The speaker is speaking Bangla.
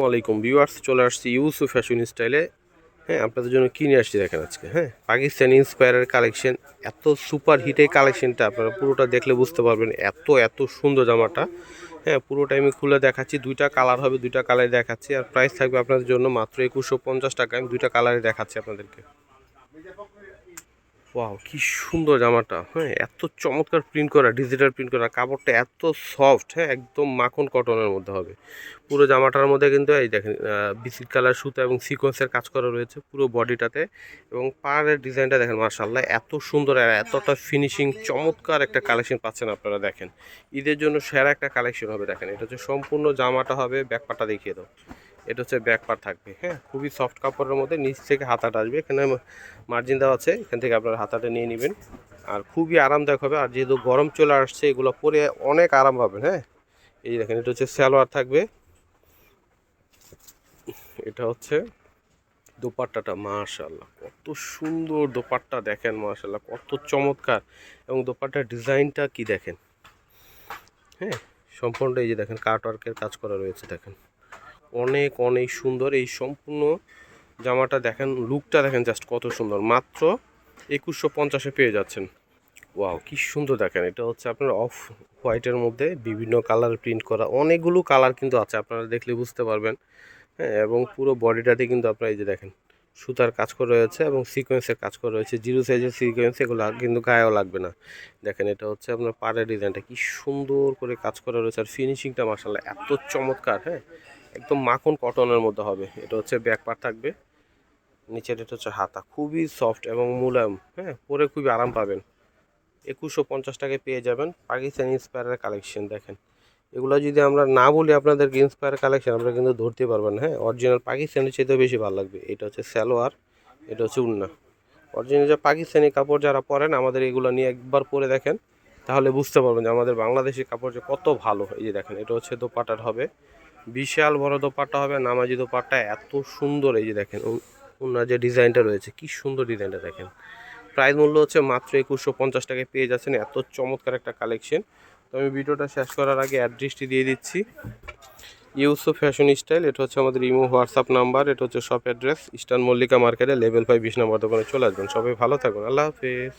আসসালামু আলাইকুম ভিউয়ার্স, চলে আসছি ইউসু ফ্যাশন স্টাইলে। হ্যাঁ আপনাদের জন্য কিনে আসছি দেখেন আজকে হ্যাঁ? পাকিস্তানি ইন্সপায়ারের কালেকশন এত সুপার হিট এই কালেকশনটা আপনারা পুরোটা দেখলে বুঝতে পারবেন এত এত সুন্দর জামাটা। হ্যাঁ পুরোটা আমি খুলে দেখাচ্ছি, দুইটা কালার হবে, দুইটা কালারে দেখাচ্ছি। আর প্রাইস থাকবে আপনাদের জন্য মাত্র একুশশো পঞ্চাশ টাকা আমি দুইটা কালারে দেখাচ্ছি আপনাদেরকে। ওয়াও কি সুন্দর জামাটা। হ্যাঁ এত চমৎকার প্রিন্ট করা ডিজিটাল প্রিন্ট করা, কাপড়টা এত সফট হ্যাঁ একদম মাখন কটনের মধ্যে হবে। পুরো জামাটার মধ্যে কিন্তু এই দেখেন বিস্কিট কালার সুতা এবং সিকোয়েন্সের কাজ করা রয়েছে পুরো বডিটাতে এবং পাড়ের ডিজাইনটা দেখেন মার্শাল্লাহ এত সুন্দর আর এতটা ফিনিশিং চমৎকার একটা কালেকশন পাচ্ছেন আপনারা, দেখেন। ঈদের জন্য সেরা একটা কালেকশন হবে, দেখেন। এটা হচ্ছে সম্পূর্ণ জামাটা হবে ব্যাকপাটা দেখিয়ে দাও। এটা হচ্ছে ব্যাক পার্ট থাকবে হ্যাঁ? খুবই সফট কাপড়ের মধ্যে নিচ থেকে হাতাটা আসবে। এখানে মার্জিন দেওয়া আছে, এখান থেকে আপনার হাতাটা নিয়ে নেবেন। আর খুবই আরামদায়ক হবে, আর যেহেতু গরম চলে আসছে, এগুলো পরে অনেক আরাম পাবেন হ্যাঁ? এই দেখেন, এটা হচ্ছে স্যালোয়ার থাকবে। এটা হচ্ছে দোপাট্টাটা মাশাল্লাহ কত সুন্দর দোপাট্টা দেখেন মাশাল্লাহ কত চমৎকার। এবং দোপাট্টার ডিজাইনটা কি দেখেন? হ্যাঁ সম্পূর্ণ এই যে দেখেন কাটওয়ার্কের কাজ করা রয়েছে, দেখেন। অনেক অনেক সুন্দর। এই সম্পূর্ণ জামাটা দেখেন লুকটা দেখেন জাস্ট কত সুন্দর। মাত্র একুশশো পঞ্চাশে পেয়ে যাচ্ছেন। ওয়াও কি সুন্দর দেখেন। এটা হচ্ছে আপনার অফ হোয়াইটের মধ্যে বিভিন্ন কালার প্রিন্ট করা। অনেকগুলো কালার কিন্তু আছে, আপনারা দেখলে বুঝতে পারবেন। হ্যাঁ এবং পুরো বডিটাতে কিন্তু আপনারা এই যে দেখেন, সুতার কাজ করা রয়েছে এবং সিকোয়েন্সের কাজ করা রয়েছে। জিরো সাইজের সিকোয়েন্স এগুলো কিন্তু গায়েও লাগবে না। দেখেন, এটা হচ্ছে আপনার পাড়ের ডিজাইনটা কি সুন্দর করে কাজ করা রয়েছে। আর ফিনিশিংটা মাসাল্লাহ এত চমৎকার হ্যাঁ। একদম মাখন কটনের মধ্যে হবে। এটা হচ্ছে ব্যাক পার্ট থাকবে। নিচের এটা হচ্ছে হাতা। খুবই সফট এবং মুলায়ম হ্যাঁ? পরে খুবই আরাম পাবেন। একুশশো পঞ্চাশ টাকায় পেয়ে যাবেন পাকিস্তানি ইন্সপায়ারের কালেকশন দেখেন। এগুলো যদি আমরা না বলি আপনাদেরকে ইন্সপায়ার কালেকশন আমরা কিন্তু ধরতে পারবেন হ্যাঁ? অরিজিনাল পাকিস্তানি চেয়েতেও বেশি ভালো লাগবে। এটা হচ্ছে স্যালোয়ার এটা হচ্ছে উন্না। অরিজিনাল যে পাকিস্তানি কাপড় যারা পরেন, আমাদের এগুলো নিয়ে একবার পরে দেখেন, তাহলে বুঝতে পারবেন যে আমাদের বাংলাদেশি কাপড় যে কত ভালো। এই যে দেখেন, এটা হচ্ছে দোপাটার হবে। বিশাল বড় দোপাট্টা হবে, নামাজি দোপাট্টা, এত সুন্দর এই যে দেখেন ওনার যে ডিজাইনটা রয়েছে, কি সুন্দর ডিজাইনটা দেখেন। প্রাইস মূল্য হচ্ছে মাত্র একুশশো পঞ্চাশ টাকায় পেয়ে যাচ্ছেন, এত চমৎকার একটা কালেকশন। তো আমি ভিডিওটা শেষ করার আগে অ্যাড্রেসটি দিয়ে দিচ্ছি। ইউসো ফ্যাশন স্টাইল, এটা হচ্ছে আমাদের ইমো, হোয়াটসঅ্যাপ নাম্বার, এটা হচ্ছে শপ অ্যাড্রেস, ইস্টার্ন মল্লিকা মার্কেটে লেভেল ফাইভ বিশ নাম্বার দোকানে চলে আসবেন। সবাই ভালো থাকুন, আল্লাহ হাফেজ।